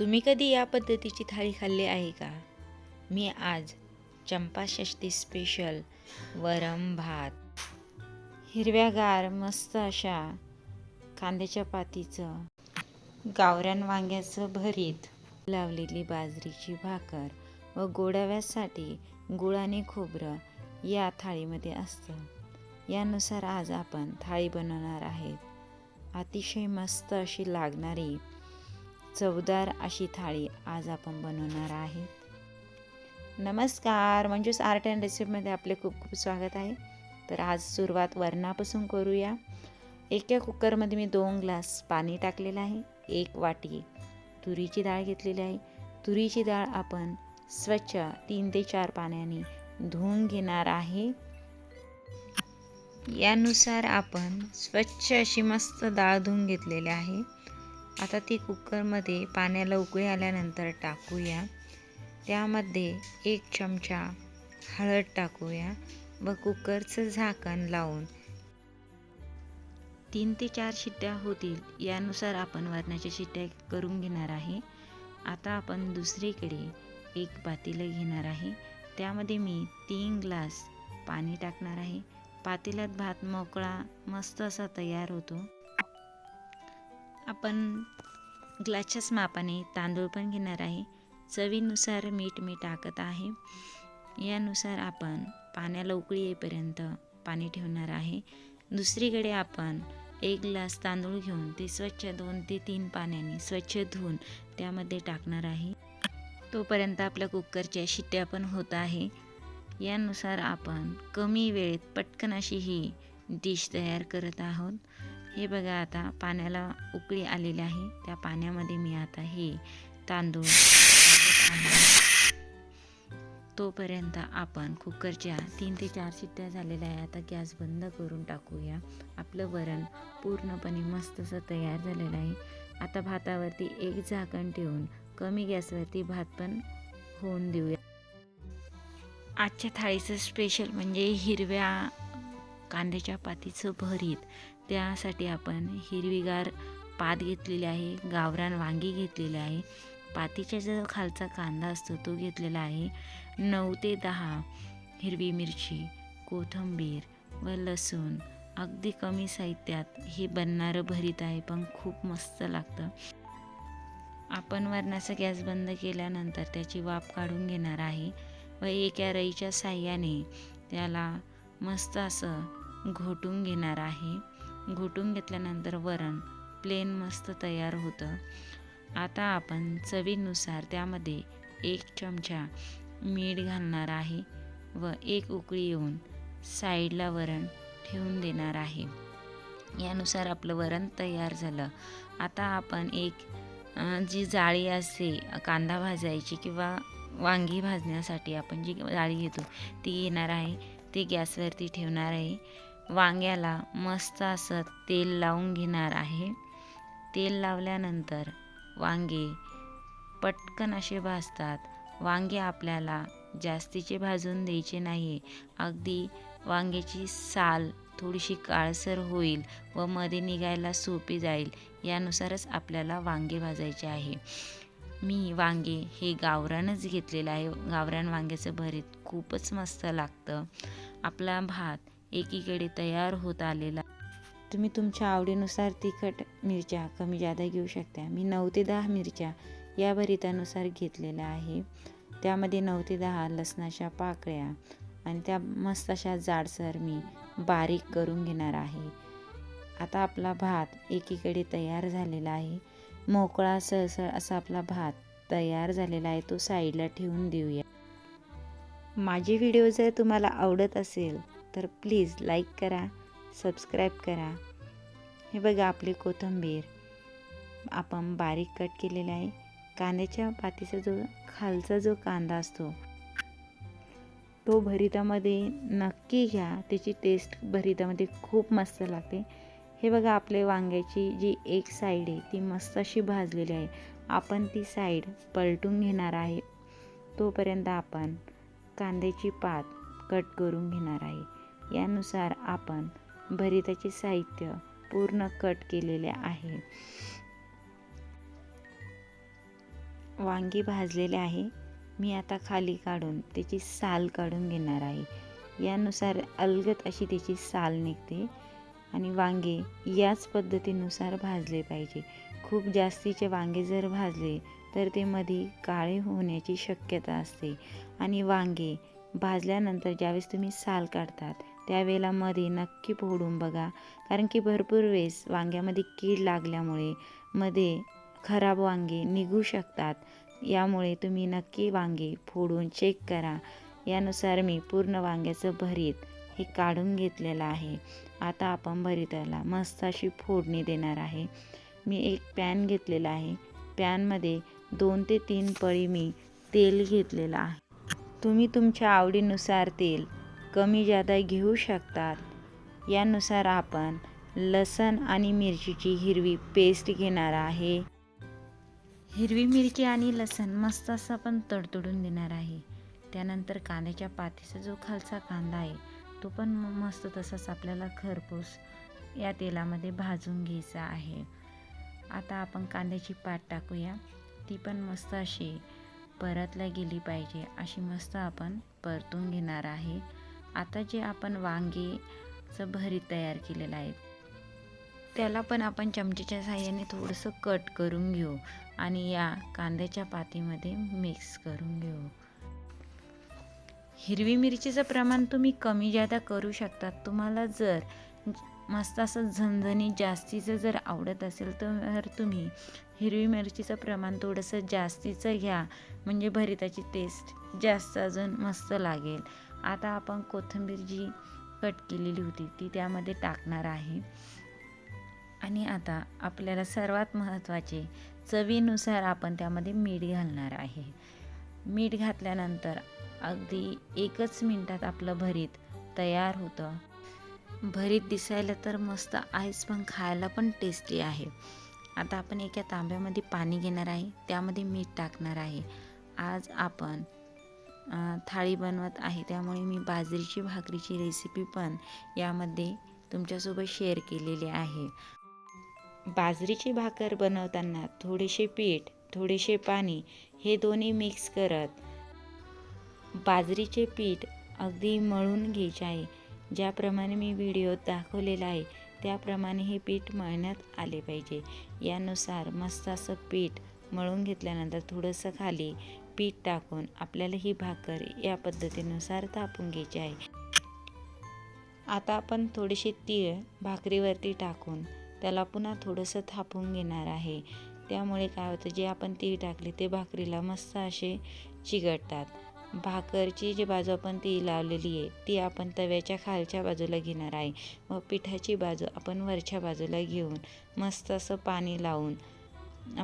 तुम्ही कधी या पद्धतीची थाळी खाल्ली आहे का? मी आज चंपाषष्ठी स्पेशल वरम भात. हिरव्यागार मस्त अशा कांद्याच्या पातीचं गावरान वांग्याचं भरीत लावलेली बाजरीची भाकर व गोडाव्यासाठी गुळाने खोबरं या थाळीमध्ये असतं. यानुसार आज आपण थाळी बनवणार आहेत. अतिशय मस्त अशी लागणारी चवदार अशी थाळी आज आपण बनवणार आहेत. नमस्कार म्हणजेच आर्ट अँड रेसिपीमध्ये आपले खूप खूप स्वागत आहे. तर आज सुरुवात वरणापासून करूया. एका कुकरमध्ये मी दोन ग्लास पाणी टाकलेलं आहे. एक वाटी तुरीची डाळ घेतलेली आहे. तुरीची डाळ आपण स्वच्छ तीन ते चार पाण्याने धुवून घेणार आहे. यानुसार आपण स्वच्छ अशी मस्त डाळ धुवून घेतलेली आहे. आता ती कुकरमध्ये पाण्याला उकळी आल्यानंतर टाकूया. त्यामध्ये एक चमचा हळद टाकूया व कुकरचं झाकण लावून. तीन ते चार शिट्ट्या होतील यानुसार आपण वरणाच्या शिट्ट्या करून घेणार आहे. आता आपण दुसरीकडे एक पातेलं घेणार आहे. त्यामध्ये मी तीन ग्लास पाणी टाकणार आहे. पातेल्यात भात मोकळा मस्त असा तयार होतो. आपण ग्लासच्याच मापाने तांदूळ पण घेणार आहे. चवीनुसार मीठ मी टाकत आहे. यानुसार आपण पाण्याला उकळी येईपर्यंत पाणी ठेवणार आहे. दुसरीकडे आपण एक ग्लास तांदूळ घेऊन ते स्वच्छ दोन ते तीन पाण्याने स्वच्छ धुवून त्यामध्ये टाकणार आहे. तोपर्यंत आपल्या कुकरच्या शिट्ट्या पण होत आहे. यानुसार आपण कमी वेळेत पटकन अशी ही डिश तयार करत आहोत. हे बघा आता पाण्याला उकळी आलेली आहे. त्या पाण्यामध्ये मी आता हे तांदूळ तोपर्यंत आपण कुकरच्या तीन ते चार शिट्ट्या झालेल्या आहे आता गॅस बंद करून टाकूया. आपलं वरण पूर्णपणे मस्त असं तयार झालेलं आहे. आता भातावरती एक झाकण ठेवून कमी गॅसवरती भात पण होऊन देऊया. आजच्या थाळीचं स्पेशल म्हणजे हिरव्या कांद्याच्या पातीचं भरीत. त्यासाठी आपण हिरवीगार पात घेतलेली आहे गावरान वांगी घेतलेली आहे. पातीच्या जो खालचा कांदा असतो तो घेतलेला आहे. नऊ ते दहा हिरवी मिरची कोथिंबीर व लसूण. अगदी कमी साहित्यात हे बनणारं भरीत आहे पण खूप मस्त लागतं. आपण वरणाचा गॅस बंद केल्यानंतर त्याची वाफ काढून घेणार आहे व एका रईच्या साह्याने त्याला मस्त असं घोटून घेणार आहे. घोटून घेतल्यानंतर वरण प्लेन मस्त तयार होतं. आता आपण चवीनुसार त्यामध्ये एक चमचा मीठ घालणार आहे व एक उकळी येऊन साईडला वरण ठेवून देणार आहे. यानुसार आपलं वरण तयार झालं. आता आपण एक जी जाळी असते कांदा भाजायची किंवा वांगी भाजण्यासाठी आपण जी जाळी घेतो ती घेणार आहे. ती गॅसवरती ठेवणार आहे. वांग्याला मस्त असं तेल लावून घेणार आहे. तेल लावल्यानंतर वांगे पटकन असे भाजतात. वांगे आपल्याला जास्तीचे भाजून द्यायचे नाही. अगदी वांग्याची साल थोडीशी काळसर होईल व मध्ये निघायला सोपी जाईल. यानुसारच आपल्याला वांगे भाजायचे आहे. मी वांगे हे गावरानच घेतलेलं आहे. गावरान वांग्याचं भरीत खूपच मस्त लागतं. आपला भात एकीकडे तयार होत आलेला. तुम्ही तुमच्या आवडीनुसार तिखट मिरच्या कमी जादा घेऊ शकता. मी नऊ ते दहा मिरच्या या भरितानुसार घेतलेल्या आहे. त्यामध्ये नऊ ते दहा लसणाच्या पाकळ्या आणि त्या मस्त अशा जाडसर मी बारीक करून घेणार आहे. आता आपला भात एकीकडे तयार झालेला आहे. मोकळा सळसळ असा आपला भात तयार झालेला आहे तो साईडला ठेवून देऊया. माझे व्हिडिओ जर तुम्हाला आवडत असेल तर प्लीज लाईक करा सबस्क्राईब करा. हे बघा आपली कोथिंबीर. आपण बारीक कट केलेला आहे. कांद्याच्या पातीचा जो खालचा जो कांदा असतो तो भरितामध्ये नक्की घ्या. त्याची टेस्ट भरितामध्ये खूप मस्त लागते. हे बघा आपले वांग्याची जी एक साईड आहे ती मस्त अशी भाजलेली आहे. आपण ती साईड पलटून घेणार आहे. तोपर्यंत आपण कांद्याची पात कट करून घेणार आहे. यानुसार आपण भरिताचे साहित्य पूर्ण कट केलेले आहे. वांगी भाजलेले आहे. मी आता खाली काढून त्याची साल काढून घेणार आहे. यानुसार अलगत अशी त्याची साल निघते आणि वांगे याच पद्धतीनुसार भाजले पाहिजे. खूप जास्तीचे वांगे जर भाजले तर ते मध्ये काळे होण्याची शक्यता असते. आणि वांगे भाजल्यानंतर ज्यावेळेस तुम्ही साल काढतात त्यावेळेला मध्ये नक्की फोडून बघा. कारण की भरपूर वेळेस वांग्यामध्ये कीड लागल्यामुळे मध्ये खराब वांगे निघू शकतात. यामुळे तुम्ही नक्की वांगे फोडून चेक करा. यानुसार मी पूर्ण वांग्याचं भरीत हे काढून घेतलेलं आहे. आता आपण भरीताला मस्त अशी फोडणी देणार आहे. मी एक पॅन घेतलेला आहे. पॅनमध्ये दोन ते तीन पळी मी तेल घेतलेलं आहे. तुम्ही तुमच्या आवडीनुसार तेल कमी जादा घेऊ शकतात. यानुसार आपण लसण आणि मिरचीची हिरवी पेस्ट घेणार आहे. हिरवी मिरची आणि लसण मस्त असं आपण तडतडून देणार आहे. त्यानंतर कांद्याच्या पातीचा जो खालचा कांदा आहे तो पण मस्त तसाच आपल्याला खरपूस या तेलामध्ये भाजून घ्यायचा आहे. आता आपण कांद्याची पात टाकूया. ती पण मस्त अशी परतल्या गेली पाहिजे. अशी मस्त आपण परतून घेणार आहे. आता जे आपण वांगेचं भरीत तयार केलेलं आहे त्याला पण आपण चमचेच्या साह्याने थोडंसं कट करून घेऊ आणि या कांद्याच्या पातीमध्ये मिक्स करून घेऊ. हिरवी मिरचीचं प्रमाण तुम्ही कमी जादा करू शकता तुम्हाला जर मस्त असं झणझणीत जास्तीचं जर आवडत असेल तर तुम्ही हिरवी मिरचीचं प्रमाण थोडंसं जास्तीचं घ्या. म्हणजे भरिताची टेस्ट जास्त अजून मस्त लागेल. आता आपण कोथिंबीर जी कट केलेली होती ती त्यामध्ये टाकणार आहे. आणि आता आपल्याला सर्वात महत्त्वाचे चवीनुसार आपण त्यामध्ये मीठ घालणार आहे. मीठ घातल्यानंतर अगदी एकच मिनटात आपलं भरीत तयार होतं. भरीत दिसायला तर मस्त आहेच पण खायला पण टेस्टी आहे. आता आपण एका तांब्यामध्ये पाणी घेणार आहे त्यामध्ये मीठ टाकणार आहे. आज आपण थाळी बनवत आहे. त्यामुळे मी बाजरीची भाकरीची रेसिपी पण यामध्ये तुमच्यासोबत शेअर केलेली आहे. बाजरीची भाकर बनवताना थोडेसे पीठ थोडेसे पाणी हे दोन्ही मिक्स करत बाजरीचे पीठ अगदी मळून घ्यायचे आहे. ज्याप्रमाणे मी व्हिडिओत दाखवलेला आहे त्याप्रमाणे हे पीठ मळण्यात आले पाहिजे. यानुसार मस्त असं पीठ मळून घेतल्यानंतर थोडंसं खाली पीठ टाकून आपल्याला ही भाकर या पद्धतीनुसार तापून घ्यायची आहे. आता आपण थोडीशी तीळ भाकरीवरती टाकून त्याला पुन्हा थोडंसं थापून घेणार आहे. त्यामुळे काय होतं जे आपण तीळ टाकले ते भाकरीला मस्त असे चिकटतात भाकरची जी बाजू आपण ती लावलेली आहे ती आपण तव्याच्या खालच्या बाजूला घेणार आहे. व पिठाची बाजू आपण वरच्या बाजूला घेऊन मस्त असं पाणी लावून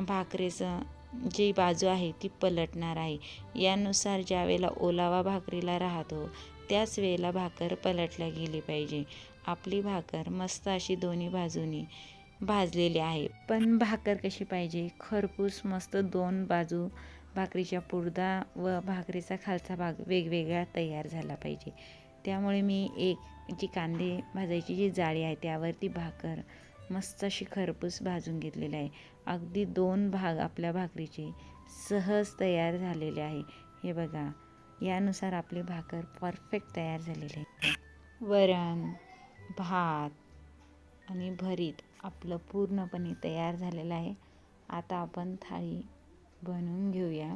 भाकरीचं जी बाजू आहे ती पलटणार आहे. यानुसार ज्या वेळेला ओलावा भाकरीला राहतो त्याच वेळेला भाकर पलटल्या गेली पाहिजे. आपली भाकर मस्त अशी दोन्ही बाजूनी भाजलेली आहे. पण भाकर कशी पाहिजे? खरपूस मस्त दोन बाजू भाकरीच्या पुरदा व भाकरीचा खालचा भाग वेगवेगळा तयार झाला पाहिजे. त्यामुळे मी एक जी कांदे भाजायची जी जाळी आहे त्यावरती भाकर मस्त अशी खरपूस भाजून घेतलेली आहे. अगदी दोन भाग आपल्या भाकरीचे सहज तयार झालेले आहे. हे बघा यानुसार आपली भाकर परफेक्ट तयार झालेली आहे. वरण भात आणि भरीत आपलं पूर्णपणे तयार झालेलं आहे. आता आपण थाळी बनवून घेऊया.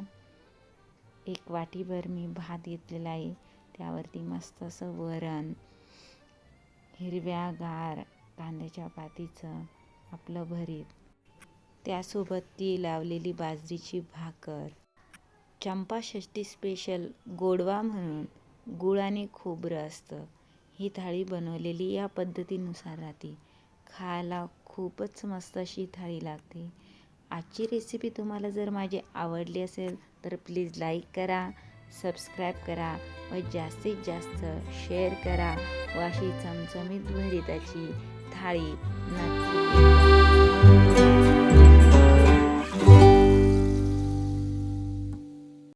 एक वाटीभर मी भात घेतलेला आहे. त्यावरती मस्त असं वरण हिरव्यागार कांद्याच्या पातीचं आपलं भरीत. त्यासोबत ती लावलेली बाजरीची भाकर. चंपाषष्ठी स्पेशल गोडवा म्हणून गुळाने खोबरं असतं. ही थाळी बनवलेली या पद्धतीनुसार राहते. खायला खूपच मस्त अशी थाळी लागते. आजची रेसिपी तुम्हाला जर माझी आवडली असेल तर प्लीज लाईक करा सबस्क्राईब करा व जास्तीत जास्त शेअर करा व अशी चमचमीत भरिताची थाळी नक्की